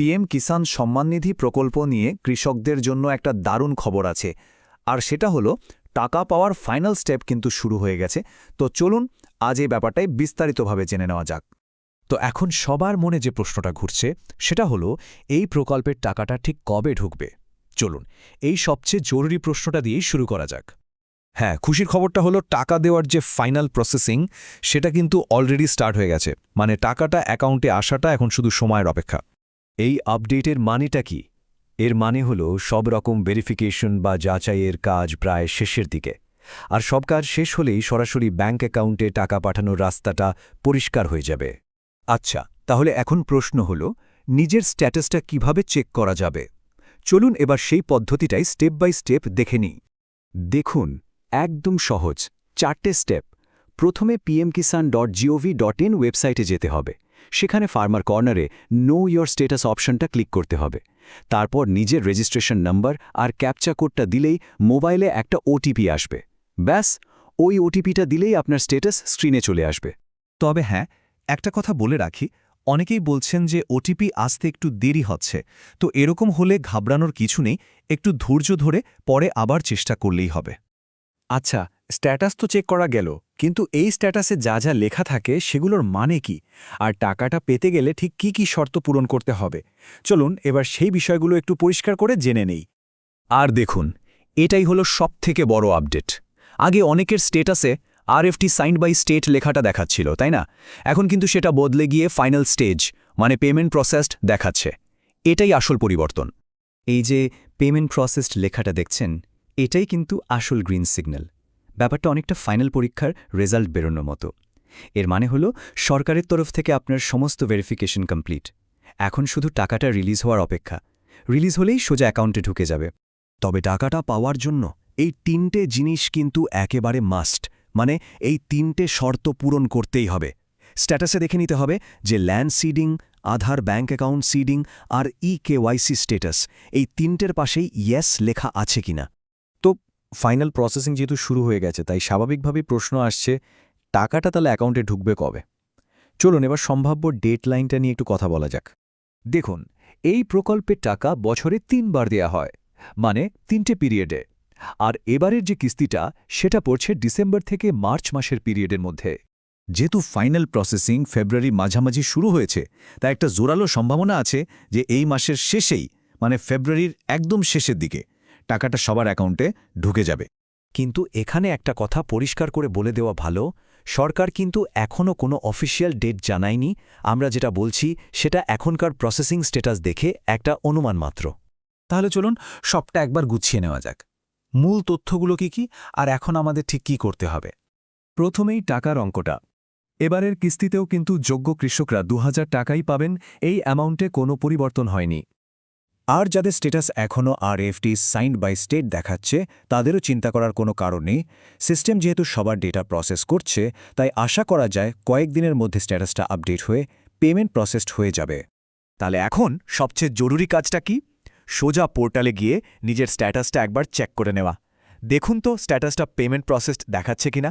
PM কিষাণ সম্মাননিধি প্রকল্প নিয়ে কৃষকদের জন্য একটা দারুণ খবর আছে। আর সেটা হলো, টাকা পাওয়ার ফাইনাল স্টেপ কিন্তু শুরু হয়ে গেছে। তো চলুন, আজ এই ব্যাপারটাই বিস্তারিতভাবে জেনে নেওয়া যাক। তো এখন সবার মনে যে প্রশ্নটা ঘুরছে, সেটা হলো, এই প্রকল্পের টাকাটা ঠিক কবে ঢুকবে? চলুন, এই সবচেয়ে জরুরি প্রশ্নটা দিয়েই শুরু করা যাক। হ্যাঁ খুশির খবরটা হলো, টাকা দেওয়ার যে ফাইনাল প্রসেসিং, সেটা কিন্তু অলরেডি স্টার্ট হয়ে গেছে। মানে টাকাটা অ্যাকাউন্টে আসাটা এখন শুধু সময়ের অপেক্ষা। এই আপডেটের মানেটা কি? এর মানে হলো সব রকম ভেরিফিকেশন বা যাচাইয়ের কাজ প্রায় শেষের দিকে। আর সব কাজ শেষ হলেই সরাসরি ব্যাঙ্ক অ্যাকাউন্টে টাকা পাঠানোর রাস্তাটা পরিষ্কার হয়ে যাবে। আচ্ছা তাহলে এখন প্রশ্ন হল, নিজের স্ট্যাটাসটা কীভাবে চেক করা যাবে? চলুন এবার সেই পদ্ধতিটাই স্টেপ বাই স্টেপ দেখে নিই। দেখুন, একদম সহজ, চারটে স্টেপ প্রথমে PM Kisan dot gov dot in ওয়েবসাইটে যেতে হবে। সেখানে ফার্মার কর্নারে নো ইয়োর স্টেটাস অপশনটা ক্লিক করতে হবে। তারপর নিজের রেজিস্ট্রেশন নাম্বার আর ক্যাপচা কোডটা দিলেই মোবাইলে একটা ওটিপি আসবে। ব্যাস, ওই ওটিপিটা দিলেই আপনার স্টেটাস স্ক্রিনে চলে আসবে। তবে হ্যাঁ একটা কথা বলে রাখি, অনেকেই বলছেন যে ওটিপি আসতে একটু দেরি হচ্ছে। তো এরকম হলে ঘাবড়ানোর কিছু নেই, একটু ধৈর্য ধরে পরে আবার চেষ্টা করলেই হবে। আচ্ছা স্ট্যাটাস তো চেক করা গেল, কিন্তু এই স্ট্যাটাসে যা যা লেখা থাকে সেগুলোর মানে কি? আর টাকাটা পেতে গেলে ঠিক কি কি শর্ত পূরণ করতে হবে? চলুন এবার সেই বিষয়গুলো একটু পরিষ্কার করে জেনে নেই। আর দেখুন, এটাই হলো সবথেকে বড় আপডেট। আগে অনেকের স্টেটাসে আরএফটি সাইন্ড বাই স্টেট লেখাটা দেখাচ্ছিল, তাই না? এখন কিন্তু সেটা বদলে গিয়ে ফাইনাল স্টেজ মানে পেমেন্ট প্রসেসড দেখাচ্ছে। এটাই আসল পরিবর্তন। এই যে পেমেন্ট প্রসেসড লেখাটা দেখছেন, এটাই কিন্তু আসল গ্রিন সিগন্যাল। ব্যাপারটা অনেকটা ফাইনাল পরীক্ষার রেজাল্ট বেরোনোর মতো। এর মানে হলো, সরকারের তরফ থেকে আপনার সমস্ত ভেরিফিকেশন কমপ্লিট এখন শুধু টাকাটা রিলিজ হওয়ার অপেক্ষা। রিলিজ হলেই সোজা অ্যাকাউন্টে ঢুকে যাবে। তবে টাকাটা পাওয়ার জন্য এই তিনটে জিনিস কিন্তু একেবারে মাস্ট মানে এই তিনটে শর্ত পূরণ করতেই হবে। স্ট্যাটাসে দেখে নিতে হবে যে land seeding Aadhaar bank account seeding আর ই কেওয়াইসি স্টেটাস এই তিনটের পাশেই ইয়েস লেখা আছে কিনা। ফাইনাল প্রসেসিং যেহেতু শুরু হয়ে গেছে, তাই স্বাভাবিকভাবেই প্রশ্ন আসছে, টাকাটা তাহলে অ্যাকাউন্টে ঢুকবে কবে? চলুন এবার সম্ভাব্য ডেট লাইনটা নিয়ে একটু কথা বলা যাক। দেখুন, এই প্রকল্পের টাকা বছরে তিনবার দেয়া হয় মানে তিনটে পিরিয়ডে। আর এবারের যে কিস্তিটা, সেটা পড়ছে ডিসেম্বর থেকে মার্চ মাসের পিরিয়ডের মধ্যে। যেহেতু ফাইনাল প্রসেসিং ফেব্রুয়ারি মাঝামাঝি শুরু হয়েছে তা একটা জোরালো সম্ভাবনা আছে যে এই মাসের শেষেই মানে ফেব্রুয়ারির একদম শেষের দিকে টাকাটা সবার অ্যাকাউন্টে ঢুকে যাবে। কিন্তু এখানে একটা কথা পরিষ্কার করে বলে দেওয়া ভালো, সরকার কিন্তু এখনও কোনো অফিসিয়াল ডেট জানায়নি। আমরা যেটা বলছি, সেটা এখনকার প্রসেসিং স্ট্যাটাস দেখে একটা অনুমান মাত্র। তাহলে চলুন সবটা একবার গুছিয়ে নেওয়া যাক। মূল তথ্যগুলো কি কি, আর এখন আমাদের ঠিক কি করতে হবে? প্রথমেই টাকার অঙ্কটা। এবারের কিস্তিতেও কিন্তু যোগ্য কৃষকরা দু হাজার টাকাই পাবেন, এই অ্যামাউন্টে কোনো পরিবর্তন হয়নি। আর যাদের স্ট্যাটাস এখনও R FT signed by state দেখাচ্ছে, তাদেরও চিন্তা করার কোনো কারণ নেই। সিস্টেম যেহেতু সবার ডেটা প্রসেস করছে, তাই আশা করা যায় কয়েকদিনের মধ্যে স্ট্যাটাসটা আপডেট হয়ে পেমেন্ট প্রসেসড হয়ে যাবে। তাহলে এখন সবচেয়ে জরুরি কাজটা কি? সোজা পোর্টালে গিয়ে নিজের স্ট্যাটাসটা একবার চেক করে নেওয়া। দেখুন তো স্ট্যাটাসটা পেমেন্ট প্রসেসড দেখাচ্ছে কিনা।